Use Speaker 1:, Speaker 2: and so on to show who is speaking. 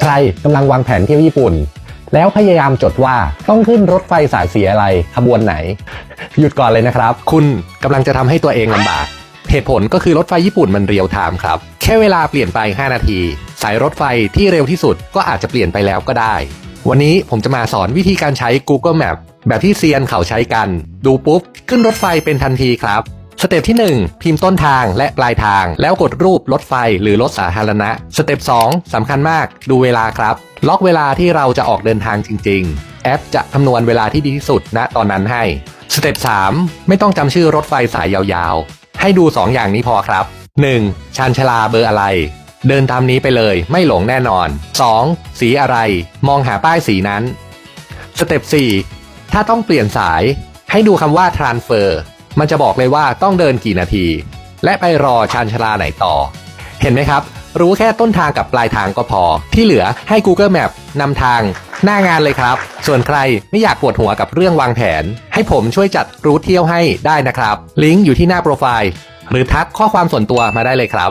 Speaker 1: ใครกำลังวางแผนเที่ยวญี่ปุ่น แล้วพยายามจดว่าต้องขึ้นรถไฟสายสีอะไรขบวนไหน หยุดก่อนเลยนะครับ คุณกำลังจะทำให้ตัวเองลำบาก เหตุผลก็คือรถไฟญี่ปุ่นมันเรียลไทม์ครับ แค่เวลาเปลี่ยนไป 5 นาที สายรถไฟที่เร็วที่สุดก็อาจจะเปลี่ยนไปแล้วก็ได้ วันนี้ผมจะมาสอนวิธีการใช้ Google Map แบบที่เซียนเขาใช้กัน ดูปุ๊บ ขึ้นรถไฟเป็นทันทีครับ สเต็ปที่ 1 พิมพ์ต้นทางและปลายทาง แล้วกดรูปรถไฟหรือรถสาธารณะ สเต็ป2สำคัญมาก ดูเวลาครับ ล็อกเวลาที่เราจะออกเดินทางจริง ๆ แอปจะคำนวณเวลาที่ดีที่สุดณตอนนั้นให้ สเต็ป3ไม่ต้องจำชื่อรถไฟสายยาวๆ ให้ดู 2 อย่างนี้พอครับ 1. ชานชลาเบอร์อะไร เดินตามนี้ไปเลยไม่หลงแน่นอน 2. สีอะไร มองหาป้ายสีนั้น สเต็ป4ถ้าต้องเปลี่ยนสาย ให้ดูคำว่า transfer มันจะบอกเลยว่าต้องเดินกี่นาที และไปรอชานชลาไหนต่อ เห็นไหมครับ รู้แค่ต้นทางกับปลายทางก็พอ ที่เหลือให้ Google Map นำทาง หน้างานเลยครับ ส่วนใครไม่อยากปวดหัวกับเรื่องวางแผน ให้ผมช่วยจัดรูทเที่ยวให้ได้นะครับ ลิงก์อยู่ที่หน้าโปรไฟล์ หรือทักข้อความส่วนตัวมาได้เลยครับ